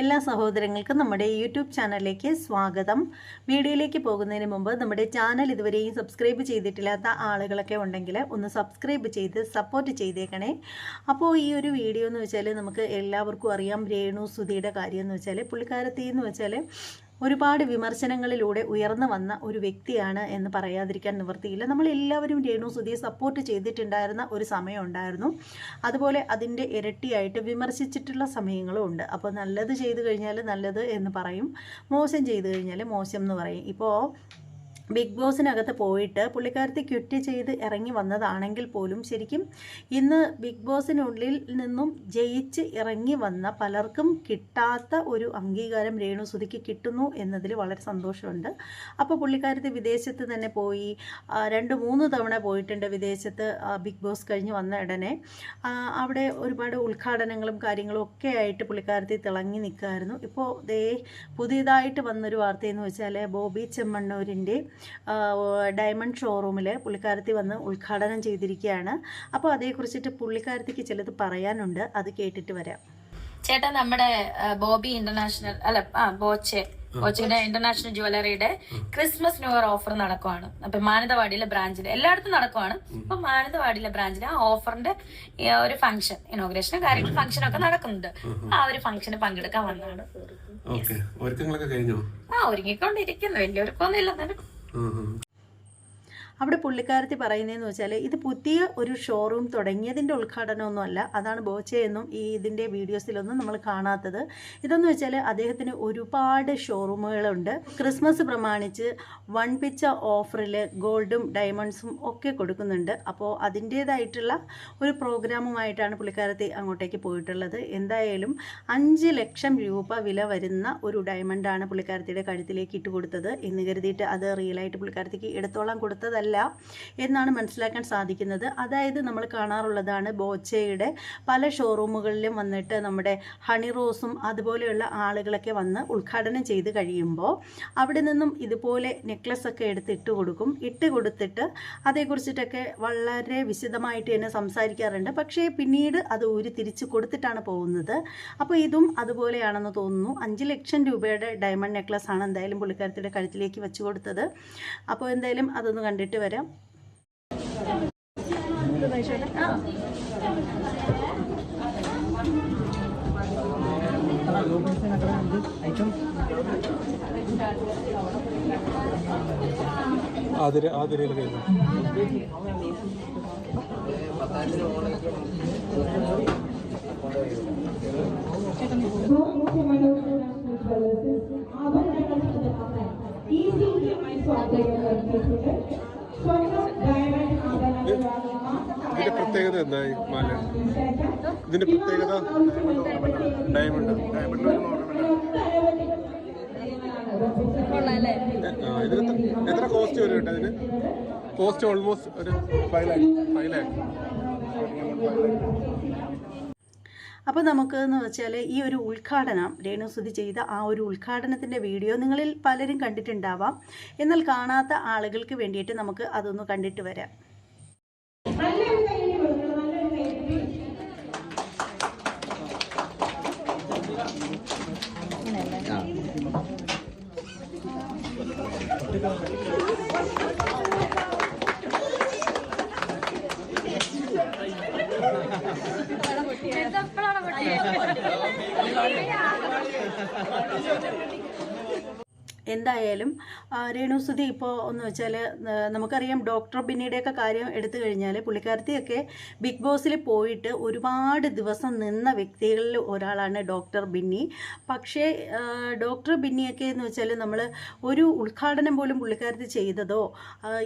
എല്ലാ സഹോദരങ്ങൾക്കും നമ്മുടെ യൂട്യൂബ് ചാനലിലേക്ക് സ്വാഗതം. വീഡിയോയിലേക്ക് പോകുന്നതിന് മുമ്പ് നമ്മുടെ ചാനൽ ഇതുവരെയും സബ്സ്ക്രൈബ് ചെയ്തിട്ടില്ലാത്ത ആളുകളൊക്കെ ഉണ്ടെങ്കിൽ ഒന്ന് സബ്സ്ക്രൈബ് ചെയ്ത് സപ്പോർട്ട് ചെയ്തേക്കണേ. അപ്പോൾ ഈ ഒരു വീഡിയോ എന്ന് വെച്ചാൽ നമുക്ക് എല്ലാവർക്കും അറിയാം രേണു സുധിയുടെ കാര്യം എന്ന് വെച്ചാൽ പുള്ളിക്കാരത്തി എന്ന് വെച്ചാൽ ഒരുപാട് വിമർശനങ്ങളിലൂടെ ഉയർന്നു വന്ന ഒരു വ്യക്തിയാണ് എന്ന് പറയാതിരിക്കാൻ നിവൃത്തിയില്ല. നമ്മൾ എല്ലാവരും രേണു സുധിയെ സപ്പോർട്ട് ചെയ്തിട്ടുണ്ടായിരുന്ന ഒരു സമയം ഉണ്ടായിരുന്നു. അതുപോലെ അതിന്റെ ഇരട്ടിയായിട്ട് വിമർശിച്ചിട്ടുള്ള സമയങ്ങളും ഉണ്ട്. അപ്പോൾ നല്ലത് ചെയ്തു കഴിഞ്ഞാൽ നല്ലത് എന്ന് പറയും. മോശം ചെയ്തു കഴിഞ്ഞാൽ മോശം എന്ന് പറയും. ഇപ്പോൾ ബിഗ് ബോസിനകത്ത് പോയിട്ട് പുള്ളിക്കാരത്തി ക്വിറ്റ് ചെയ്ത് ഇറങ്ങി വന്നതാണെങ്കിൽ പോലും ശരിക്കും ഇന്ന് ബിഗ് ബോസിനുള്ളിൽ നിന്നും ജയിച്ച് ഇറങ്ങി വന്ന പലർക്കും കിട്ടാത്ത ഒരു അംഗീകാരം രേണുസുതിക്ക് കിട്ടുന്നു എന്നതിൽ വളരെ സന്തോഷമുണ്ട്. അപ്പോൾ പുള്ളിക്കാരത്തി വിദേശത്ത് തന്നെ പോയി രണ്ട് മൂന്ന് തവണ പോയിട്ടുണ്ട് വിദേശത്ത് ബിഗ് ബോസ് കഴിഞ്ഞ് വന്ന ഉടനെ അവിടെ ഒരുപാട് ഉദ്ഘാടനങ്ങളും കാര്യങ്ങളും ഒക്കെ ആയിട്ട് പുള്ളിക്കാരത്തി തിളങ്ങി നിൽക്കുമായിരുന്നു ഇപ്പോൾ ദേ പുതിയതായിട്ട് വന്നൊരു വാർത്തയെന്ന് വെച്ചാൽ ബോബി ചെമ്മണ്ണൂരിന്റെ ഡയമണ്ട് ഷോറൂമിൽ പുള്ളിക്കാരത്തി വന്ന് ഉദ്ഘാടനം ചെയ്തിരിക്കുകയാണ്. അപ്പോൾ അതേക്കുറിച്ചിട്ട് പുള്ളിക്കാരത്തിക്ക് ചിലത് പറയാനുണ്ട്. അത് കേട്ടിട്ട് വരാം. ചേട്ടാ നമ്മുടെ ബോബി ഇന്റർനാഷണൽ അല്ല ആ ബോച്ചെ ബോച്ചയുടെ ഇന്റർനാഷണൽ ജുവലറിയുടെ ക്രിസ്മസ് ന്യൂ ഇയർ ഓഫർ നടക്കുവാണ്. അപ്പൊ മാനന്തവാടിയിലെ ബ്രാഞ്ചിൽ എല്ലായിടത്തും നടക്കുവാണ്. അപ്പൊ മാനന്തവാടിയിലെ ബ്രാഞ്ചിൽ ആ ഓഫറിന്റെ ഒരു ഫംഗ്ഷൻ ഇനോഗ്രേഷനും കാര്യങ്ങൾ ഫംഗ്ഷനൊക്കെ നടക്കുന്നുണ്ട്. ആ ഒരു ഫംഗ്ഷന് പങ്കെടുക്കാൻ വന്നതാണ്. ഓക്കെ. ഒരുക്കങ്ങളൊക്കെ കഴിഞ്ഞോ? ആ ഒരുങ്ങിക്കൊണ്ടിരിക്കുന്നു. വലിയ വലിയൊരുക്കൊന്നും ഇല്ല Mm-hmm. അവിടെ പുള്ളിക്കാരത്തി പറയുന്നതെന്ന് വെച്ചാൽ ഇത് പുതിയ ഒരു ഷോറൂം തുടങ്ങിയതിന്റെ ഉദ്ഘാടനമൊന്നുമല്ല. അതാണ് ബോച്ചയെന്നും ഈ ഇതിന്റെ വീഡിയോസിലൊന്നും നമ്മൾ കാണാത്തത്. ഇതെന്ന് വെച്ചാൽ അദ്ദേഹത്തിന് ഒരുപാട് ഷോറൂമുകളുണ്ട് ക്രിസ്മസ് പ്രമാണിച്ച് വൺ പിച്ച ഓഫറിൽ ഗോൾഡും ഡയമണ്ട്സും ഒക്കെ കൊടുക്കുന്നുണ്ട്. അപ്പോൾ അതിന്റേതായിട്ടുള്ള ഒരു പ്രോഗ്രാമുമായിട്ടാണ് പുള്ളിക്കാരത്തി അങ്ങോട്ടേക്ക് പോയിട്ടുള്ളത്. എന്തായാലും അഞ്ച് ലക്ഷം രൂപ വില വരുന്ന ഒരു ഡയമണ്ടാണ് പുള്ളിക്കാരത്തിയുടെ കഴുത്തിലേക്ക് ഇട്ട് കൊടുത്തത് എന്ന് കരുതിയിട്ട് അത് റിയലായിട്ട് പുള്ളിക്കാരത്തിക്ക് എടുത്തോളം കൊടുത്തതല്ല. എന്നാണ് മനസ്സിലാക്കാൻ സാധിക്കുന്നത്. അതായത് നമ്മൾ കാണാറുള്ളതാണ് ബോച്ചയുടെ പല ഷോറൂമുകളിലും വന്നിട്ട് നമ്മുടെ ഹണി റോസും അതുപോലെയുള്ള ആളുകളൊക്കെ വന്ന് ഉദ്ഘാടനം ചെയ്ത് കഴിയുമ്പോൾ അവിടെ നിന്നും ഇതുപോലെ നെക്ലസ് ഒക്കെ എടുത്ത് ഇട്ട് കൊടുക്കും. ഇട്ട് കൊടുത്തിട്ട് അതേക്കുറിച്ചിട്ടൊക്കെ വളരെ വിശദമായിട്ട് തന്നെ സംസാരിക്കാറുണ്ട്. പക്ഷേ പിന്നീട് അത് ഊരി തിരിച്ച് കൊടുത്തിട്ടാണ് പോകുന്നത്. അപ്പോൾ ഇതും അതുപോലെയാണെന്ന് തോന്നുന്നു. അഞ്ച് ലക്ഷം രൂപയുടെ ഡയമണ്ട് നെക്ലസ് ആണ് എന്തായാലും പുള്ളിക്കാരത്തിയുടെ കഴുത്തിലേക്ക് വെച്ച് കൊടുത്തത്. അപ്പോൾ എന്തായാലും അതൊന്ന് കണ്ടിട്ട് വരാം. ആതിര ആതിരയിൽ കഴിഞ്ഞു ഇതിന്റെ പ്രത്യേകത എന്തായി മാല? ഇതിന്റെ പ്രത്യേകത? ഡയമണ്ട് ഡയമണ്ട് ഇതിന് എത്ര- എത്ര കോസ്റ്റ് വരും കേട്ടോ ഇതിന്? കോസ്റ്റ് ഓൾമോസ്റ്റ് ഒരു ഫൈവ് ലാക്ക് ഫൈവ് ലാക്ക് അപ്പോൾ നമുക്ക് എന്ന് വെച്ചാൽ ഈ ഒരു ഉദ്ഘാടനം രേണുസുതി ചെയ്ത ആ ഒരു ഉദ്ഘാടനത്തിന്റെ വീഡിയോ നിങ്ങളിൽ പലരും കണ്ടിട്ടുണ്ടാവാം. എന്നാൽ കാണാത്ത ആളുകൾക്ക് വേണ്ടിയിട്ട് നമുക്ക് അതൊന്ന് കണ്ടിട്ട് വരാം. Yeah. എന്തായാലും രേണു രേണുസുതി ഇപ്പോൾ എന്ന് വെച്ചാൽ നമുക്കറിയാം ഡോക്ടർ ബിന്നിയുടെയൊക്കെ കാര്യം എടുത്തു കഴിഞ്ഞാൽ പുള്ളിക്കാരത്തിയൊക്കെ ബിഗ് ബോസിൽ പോയിട്ട് ഒരുപാട് ദിവസം നിന്ന വ്യക്തികളിൽ ഒരാളാണ് ഡോക്ടർ ബിന്നി. പക്ഷേ ഡോക്ടർ ബിന്നിയൊക്കെ എന്ന് വെച്ചാൽ നമ്മൾ ഒരു ഉദ്ഘാടനം പോലും പുള്ളിക്കാരത്തി ചെയ്തതോ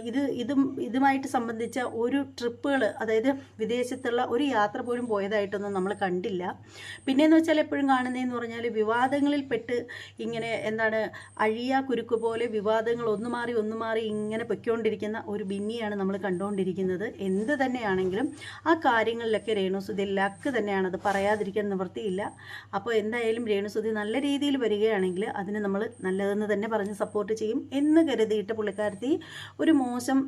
ഇത് ഇതും ഇതുമായിട്ട് സംബന്ധിച്ച ഒരു ട്രിപ്പുകൾ അതായത് വിദേശത്തുള്ള ഒരു യാത്ര പോലും പോയതായിട്ടൊന്നും നമ്മൾ കണ്ടില്ല. പിന്നെയെന്ന് വെച്ചാൽ എപ്പോഴും കാണുന്നതെന്ന് പറഞ്ഞാൽ വിവാദങ്ങളിൽ പെട്ട് ഇങ്ങനെ എന്താണ് അഴിയ കുരുക്ക് പോലെ വിവാദങ്ങൾ ഒന്ന് മാറി ഒന്ന് മാറി ഇങ്ങനെ പൊയ്ക്കൊണ്ടിരിക്കുന്ന ഒരു ബിന്നിയാണ് നമ്മൾ കണ്ടുകൊണ്ടിരിക്കുന്നത് എന്ത് തന്നെയാണെങ്കിലും ആ കാര്യങ്ങളിലൊക്കെ രേണുസുതി ലക്ക് തന്നെയാണ്. അത് പറയാതിരിക്കാൻ നിവൃത്തിയില്ല. അപ്പോൾ എന്തായാലും രേണുസുതി നല്ല രീതിയിൽ വരികയാണെങ്കിൽ അതിന് നമ്മൾ നല്ലതെന്ന് തന്നെ പറഞ്ഞ് സപ്പോർട്ട് ചെയ്യും എന്ന് കരുതിയിട്ട് പുള്ളിക്കാരത്തി ഒരു മോശം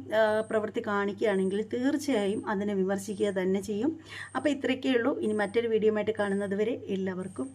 പ്രവൃത്തി കാണിക്കുകയാണെങ്കിൽ തീർച്ചയായും അതിനെ വിമർശിക്കുക തന്നെ ചെയ്യും. അപ്പോൾ ഇത്രയൊക്കെ ഉള്ളൂ. ഇനി മറ്റൊരു വീഡിയോ ആയിട്ട് കാണുന്നത് വരെ എല്ലാവർക്കും